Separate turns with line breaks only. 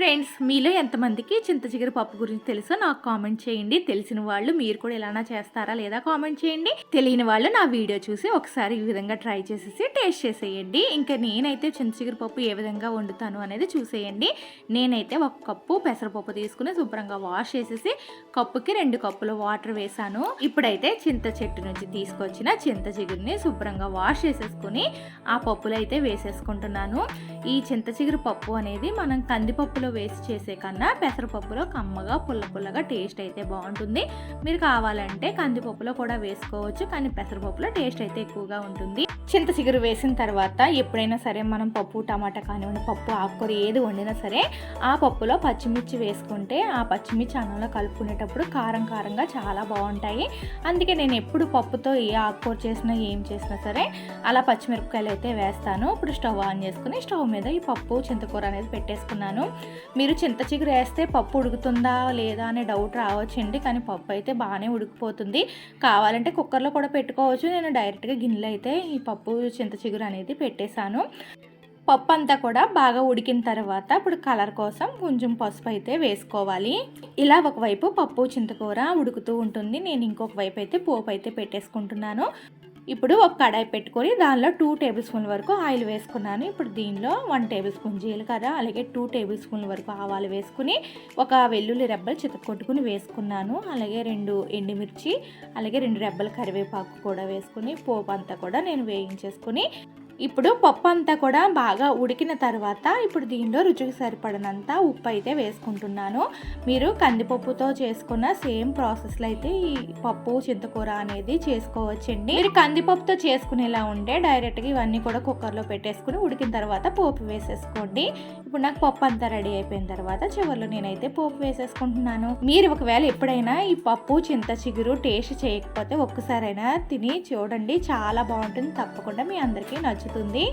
Friends మీలో ఎంతమందికి చింత చిగురు పప్పు గురించి తెలుసో నాకు కామెంట్ చేయండి. తెలిసిన వాళ్ళు మీరు కూడా ఎలానా చేస్తారా లేదా కామెంట్ చేయండి. తెలియని వాళ్ళు నా వీడియో చూసి ఒకసారి ఈ విధంగా ట్రై చేసేసి టేస్ట్ చేసేయండి. ఇంకా నేనైతే చింత చిగురు పప్పు ఏ విధంగా వండుతాను అనేది చూసేయండి. నేనైతే ఒక కప్పు పెసరపప్పు తీసుకుని శుభ్రంగా వాష్ చేసేసి కప్పుకి రెండు కప్పులు వాటర్ వేసాను. ఇప్పుడైతే చింత చెట్టు నుంచి తీసుకొచ్చిన చింత చిగురిని శుభ్రంగా వాష్ చేసేసుకుని ఆ పప్పులు అయితే వేసేసుకుంటున్నాను. ఈ చింత చిగురు పప్పు అనేది మనం కందిపప్పులో వేసి చేసే కన్నా పెసరపప్పులో కమ్మగా పుల్ల పుల్లగా టేస్ట్ అయితే బాగుంటుంది. మీరు కావాలంటే కందిపప్పులో కూడా వేసుకోవచ్చు కానీ పెసరపప్పులో టేస్ట్ అయితే ఎక్కువగా ఉంటుంది. చింత చిగురు వేసిన తర్వాత ఎప్పుడైనా సరే మనం పప్పు టమాటా కానివ్వండి పప్పు ఆకుకూర ఏది వండినా సరే ఆ పప్పులో పచ్చిమిర్చి వేసుకుంటే ఆ పచ్చిమిర్చి అన్నంలో కలుపుకునేటప్పుడు కారం కారంగా చాలా బాగుంటాయి. అందుకే నేను ఎప్పుడు పప్పుతో ఏ ఆకుకూర చేసినా ఏం చేసినా సరే అలా పచ్చిమిరపకాయలు అయితే వేస్తాను. ఇప్పుడు స్టవ్ ఆన్ చేసుకుని స్టవ్ మీద ఈ పప్పు చింతకూర అనేది పెట్టేసుకున్నాను. మీరు చింత చిగురు వేస్తే పప్పు ఉడుకుతుందా లేదా అనే డౌట్ రావచ్చండి కానీ పప్పు అయితే బాగానే ఉడికిపోతుంది. కావాలంటే కుక్కర్లో కూడా పెట్టుకోవచ్చు. నేను డైరెక్ట్గా గిన్నెలు అయితే ఈ పప్పు చింత చిగురు అనేది పెట్టేశాను. పప్పు అంతా కూడా బాగా ఉడికిన తర్వాత ఇప్పుడు కలర్ కోసం కొంచెం పసుపు అయితే వేసుకోవాలి. ఇలా ఒకవైపు పప్పు చింతకూర ఉడుకుతూ ఉంటుంది. నేను ఇంకొక వైపు అయితే పోపు అయితే పెట్టేసుకుంటున్నాను. ఇప్పుడు ఒక కడాయి పెట్టుకొని దానిలో టూ టేబుల్ స్పూన్ వరకు ఆయిల్ వేసుకున్నాను. ఇప్పుడు దీనిలో వన్ టేబుల్ స్పూన్ జీలకర్ర అలాగే టూ టేబుల్ స్పూన్ వరకు ఆవాలు వేసుకుని ఒక వెల్లుల్లి రెబ్బలు చితకొట్టుకుని వేసుకున్నాను. అలాగే రెండు ఎండుమిర్చి అలాగే రెండు రెబ్బల కరివేపాకు కూడా వేసుకుని పోపు అంతా కూడా నేను వేయించేసుకుని ఇప్పుడు పప్పు అంతా కూడా బాగా ఉడికిన తర్వాత ఇప్పుడు దీనిలో రుచికి సరిపడినంత ఉప్పు అయితే వేసుకుంటున్నాను. మీరు కందిపప్పుతో చేసుకున్న సేమ్ ప్రాసెస్లో అయితే ఈ పప్పు చింతకూర అనేది చేసుకోవచ్చండి. మీరు కందిపప్పుతో చేసుకునేలా ఉంటే డైరెక్ట్గా ఇవన్నీ కూడా కుక్కర్లో పెట్టేసుకుని ఉడికిన తర్వాత పోపు వేసేసుకోండి. ఇప్పుడు నాకు పప్పు అంతా రెడీ అయిపోయిన తర్వాత చివరిలో నేనైతే పోపు వేసేసుకుంటున్నాను. మీరు ఒకవేళ ఎప్పుడైనా ఈ పప్పు చింత చిగురు టేస్ట్ చేయకపోతే ఒక్కసారైనా తిని చూడండి. చాలా బాగుంటుంది. తప్పకుండా మీ అందరికీ నచ్చుతుంది. దొరుకుతుంది